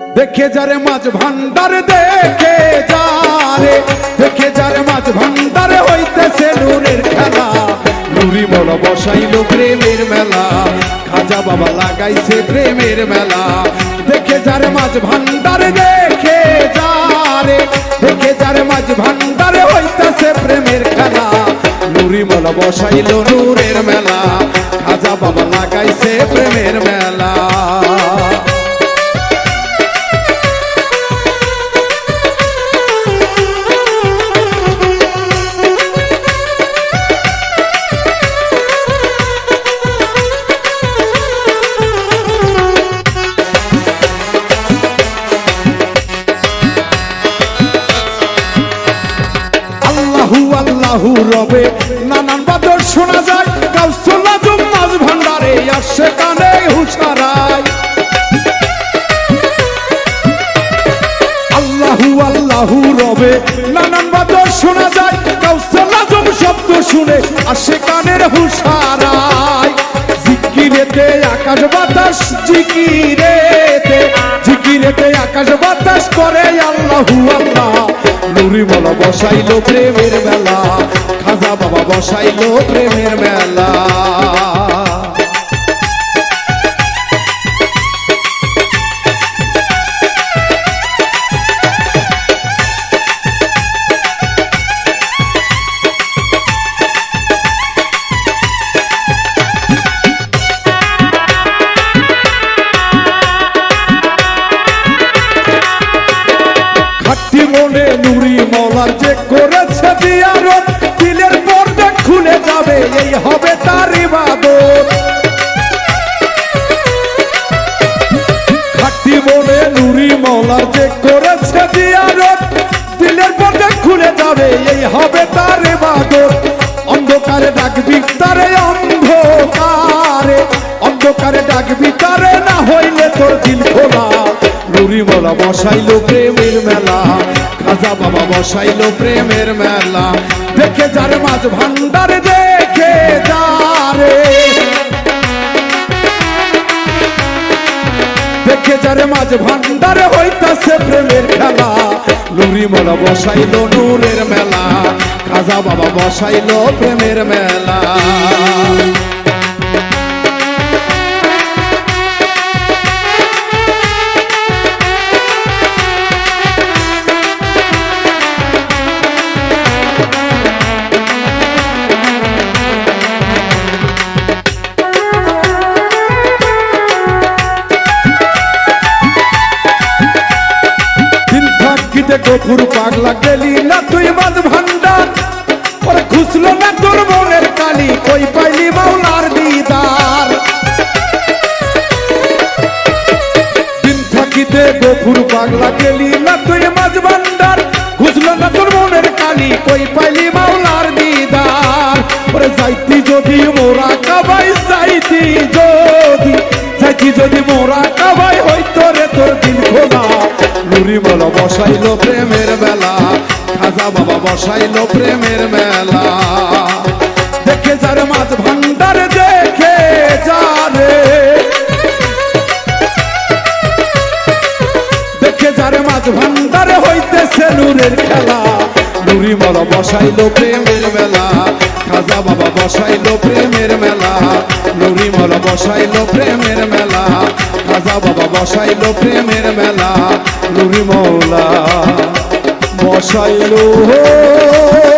দেখে যারে মাছ ভান্ডার, দেখে যারে। দেখে যারে মাছ ভান্ডারে হইতেছে নূরের খেলা। নুরি বড় বসাইল প্রেমের মেলা। খাজা বাবা লাগাইছে প্রেমের মেলা। দেখে যারে মাছ ভান্ডারে, দেখে যারে। দেখে যারে মাছ ভান্ডারে হইতেছে প্রেমের খেলা। নুরি বড় বসাইল নূরের মেলা। আল্লাহু রবে। নানান বাদর শোনা যায় কাউসলা জম্মাজ ভান্ডারে আসে কানে হুসারায় আল্লাহু আল্লাহু রবে। নানান বাদর শোনা যায় কাউসলা জম শব্দ শুনে আসে কানের হুসারায় জিকিরেতে আকাশ বাতাস, জিকিরেতে জিকিরেতে আকাশ বাতাস করে আল্লাহু আল্লাহ। নুরি বলা বসাইলো প্রেমের মেলা। খাজা বাবা বসাইলো প্রেমের মেলা। খাটি মনে যে করেছে দিয়ারত, দিলের পর্দা খুলে যাবে, এই হবে তার ইবাদত। খাটি মনে নুরি মলার যে করেছে দিয়ারত, দিলের পর্দা খুলে যাবে, এই হবে তার ইবাদত। অন্ধকারে ডাকবি তারে অন্ধকারে অন্ধকারে ডাকবি তারে না হইলে তোর দিল খোলা। নুরি বলা বসাইলো প্রেমের মেলা। খাজা বাবা বসাইলো প্রেমের মেলা। দেখে যার মাঝ ভান্ডার, দেখে যারে। দেখে যারে মাঝ ভান্ডারে হইতাছে প্রেমের খেলা। নুরি মোলা বসাইলো নূরের মেলা। খাজা বাবা বসাইলো প্রেমের মেলা। থাকিতে গফুর পাগলা গেলি না তুই মাঝ ভান্ডার ওরে খুসলো না তোর মনের কালি, কই পাইলি মাওলার দিদার? দিন থাকিতে গফুর পাগলা গেলি না তুই মাঝ ভান্ডার খুসলো না তোর মনের কালি, কই পাইলি মাওলার দিদার? ওরে যাইতি যদি মোরা কাবাই যাইতি যদি যাইতি যদি মোরা কাবাই নুরি বলা, বসাইলো প্রেমের বেলা। খাজা বাবা বসাইলো প্রেমের মেলা দেখে যার মাছ ভান্ডার, দেখে যারে। দেখে যারে মাছ ভান্ডারে হইতেছে নূরের খেলা। নুরি বলা, বসাইলো প্রেমের মেলা খাজা বাবা বসাইলো প্রেমের মেলা নুরি মলা বসাইলো প্রেমের মেলা খাজা বাবা বসাইল প্রেমের মেলা নুরি মৌলা বসাইল। মেলা